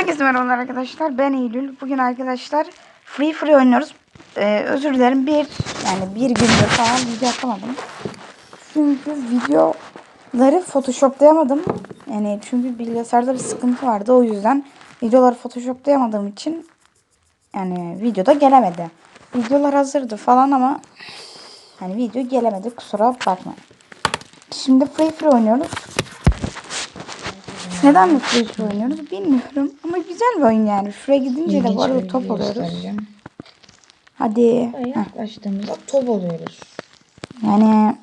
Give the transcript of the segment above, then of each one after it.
Herkese merhabalar arkadaşlar. Ben Eylül. Bugün arkadaşlar Free Free oynuyoruz. Ee, özür dilerim. Bir yani bir gündür falan video atamadım. Çünkü videoları photoshoplayamadım. Yani çünkü bilgisayarda bir sıkıntı vardı. O yüzden videoları photoshoplayamadığım için yani videoda gelemedi. Videolar hazırdı falan ama hani video gelemedi. Kusura bakmayın. Şimdi Free Free oynuyoruz. Neden mi Free Free oynuyoruz bilmiyorum. Ama güzel bir oyun yani. Şuraya gidince de bu arada top oluyoruz. Hadi. Yaklaştığımızda top oluyoruz. Yani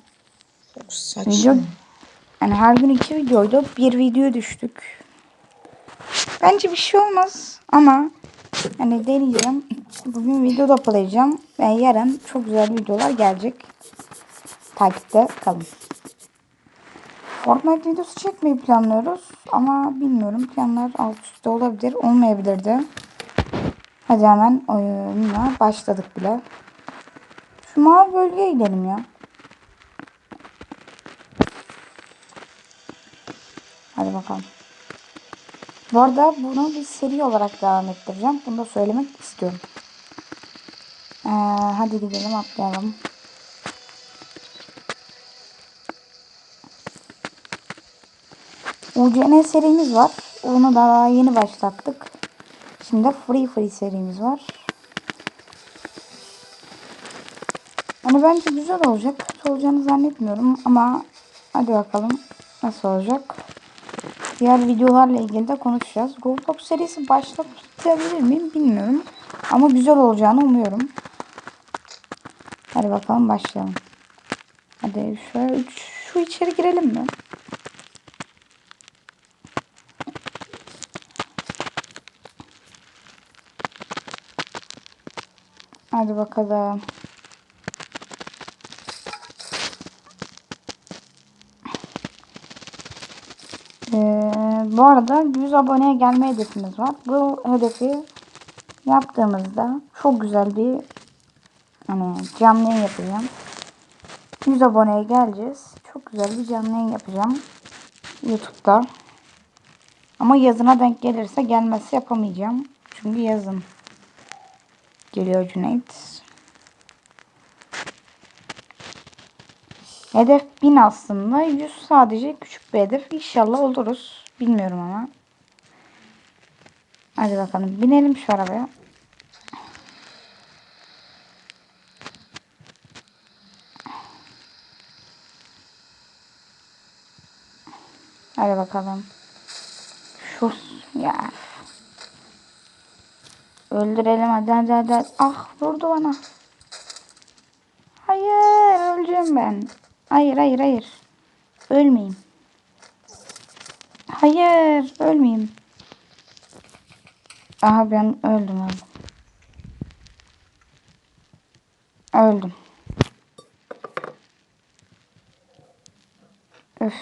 Çok saçma. video yani her gün iki videoydu. Bir video düştük. Bence bir şey olmaz ama hani deneyeceğim. Bugün video toparlayacağım ve yarın çok güzel videolar gelecek. Takipte kalın. Fortnite videosu çekmeyi planlıyoruz ama bilmiyorum planlar alt üstte olabilir olmayabilir de. Hadi hemen oyuna başladık bile. Şu mavi bölgeye gidelim ya. Hadi bakalım. Bu arada bunu bir seri olarak devam ettireceğim. Bunu da söylemek istiyorum. Ee, hadi gidelim atlayalım. UCN serimiz var. Onu daha yeni başlattık. Şimdi Free Free serimiz var. Hani bence güzel olacak. Kötü olacağını zannetmiyorum ama hadi bakalım nasıl olacak. Diğer videolarla ilgili de konuşacağız. Roblox serisi başlatabilir miyim bilmiyorum. Ama güzel olacağını umuyorum. Hadi bakalım başlayalım. Hadi şöyle şu içeri girelim mi? Hadi bakalım. Ee, bu arada 100 aboneye gelme hedefimiz var. Bu hedefi yaptığımızda çok güzel bir hani canlı yayın yapacağım. 100 aboneye geleceğiz. Çok güzel bir canlı yayın yapacağım. YouTube'da. Ama yazına denk gelirse gelmezse yapamayacağım. Çünkü yazın geliyor Cüneyt. Hedef 1000 aslında. 100 sadece küçük bir hedef. İnşallah oluruz. Bilmiyorum ama. Hadi bakalım. Binelim şu arabaya. Hadi bakalım. Şu ya. Öldürelim hadi hadi hadi. Ah vurdu bana. Hayır öleceğim ben. Hayır hayır hayır. Ölmeyeyim. Hayır ölmeyeyim. Aha ben öldüm öldüm. Öldüm. Öf.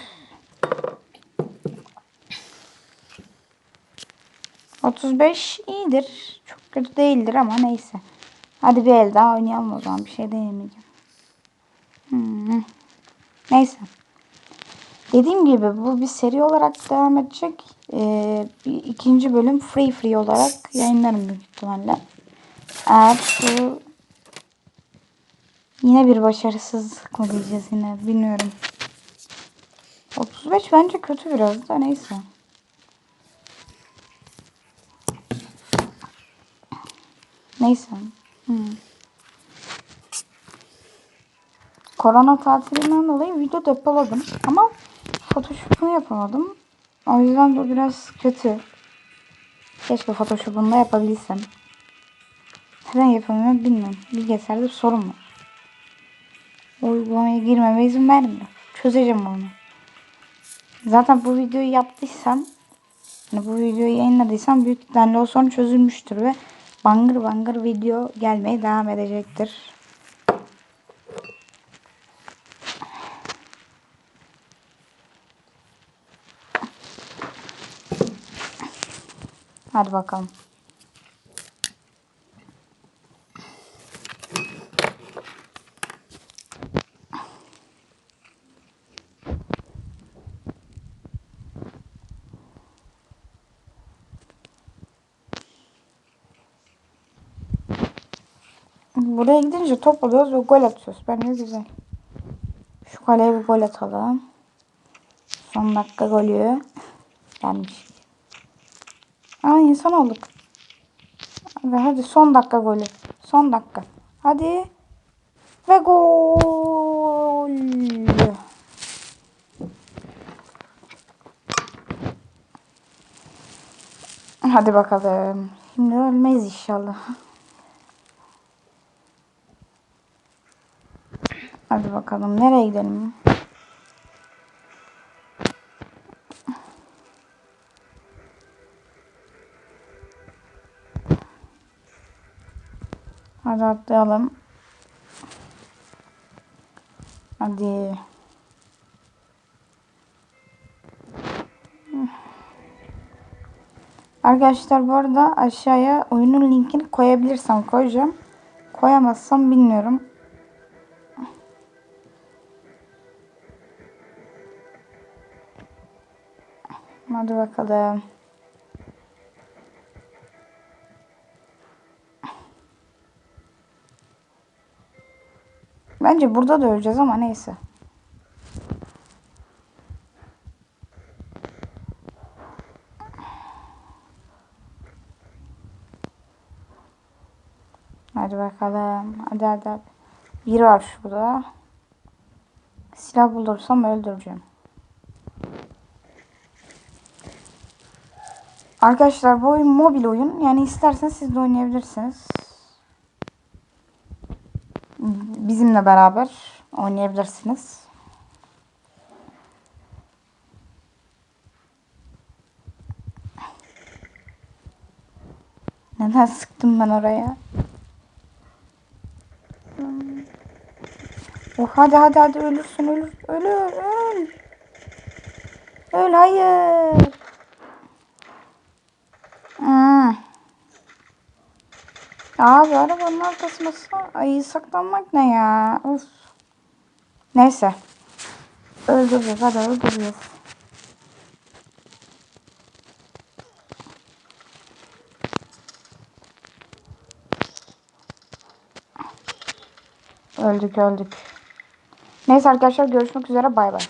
35 iyidir. Kötü değildir ama neyse. Hadi bir el daha oynayalım o zaman. Bir şey diyemeyeceğim. Hmm. Neyse. Dediğim gibi bu bir seri olarak devam edecek. Ee, bir ikinci bölüm free free olarak yayınlarım büyük ihtimalle. Eğer şu yine bir başarısızlık mı diyeceğiz yine bilmiyorum. 35 bence kötü biraz da neyse. Neyse. Hmm. Korona tatilinden dolayı video depoladım. Ama Photoshop'unu yapamadım. O yüzden bu biraz kötü. Keşke Photoshop'unu da yapabilsem. Neden yapamıyorum bilmiyorum. Bilgisayarda sorun var. Uygulamaya girmeme izin vermiyor. Çözeceğim onu. Zaten bu videoyu yaptıysam yani bu videoyu yayınladıysam büyük ihtimalle o sorun çözülmüştür ve bangır bangır video gelmeye devam edecektir. Hadi bakalım. Buraya gidince top alıyoruz ve gol atıyoruz. Bence güzel. Şu kaleye bir gol atalım. Son dakika golü. Gelmiş. Aa insan olduk. Ve hadi son dakika golü. Son dakika. Hadi. Ve gol. Hadi bakalım. Şimdi ölmeyiz inşallah. Hadi bakalım. Nereye gidelim? Hadi atlayalım. Hadi. Arkadaşlar bu arada aşağıya oyunun linkini koyabilirsem koyacağım. Koyamazsam bilmiyorum. Hadi bakalım. Bence burada da öleceğiz ama neyse. Hadi bakalım. Hadi hadi. hadi. Biri var şurada. Silah bulursam öldüreceğim. Arkadaşlar bu oyun mobil oyun. Yani isterseniz siz de oynayabilirsiniz. Bizimle beraber oynayabilirsiniz. Neden sıktım ben oraya? Oh hadi hadi hadi ölürsün ölür ölür öl. Öl hayır. Abi arabanın arkasına ay saklanmak ne ya? Of. Neyse. Öldüreceğiz hadi öldüreceğiz. Öldük öldük. Neyse arkadaşlar görüşmek üzere bay bay.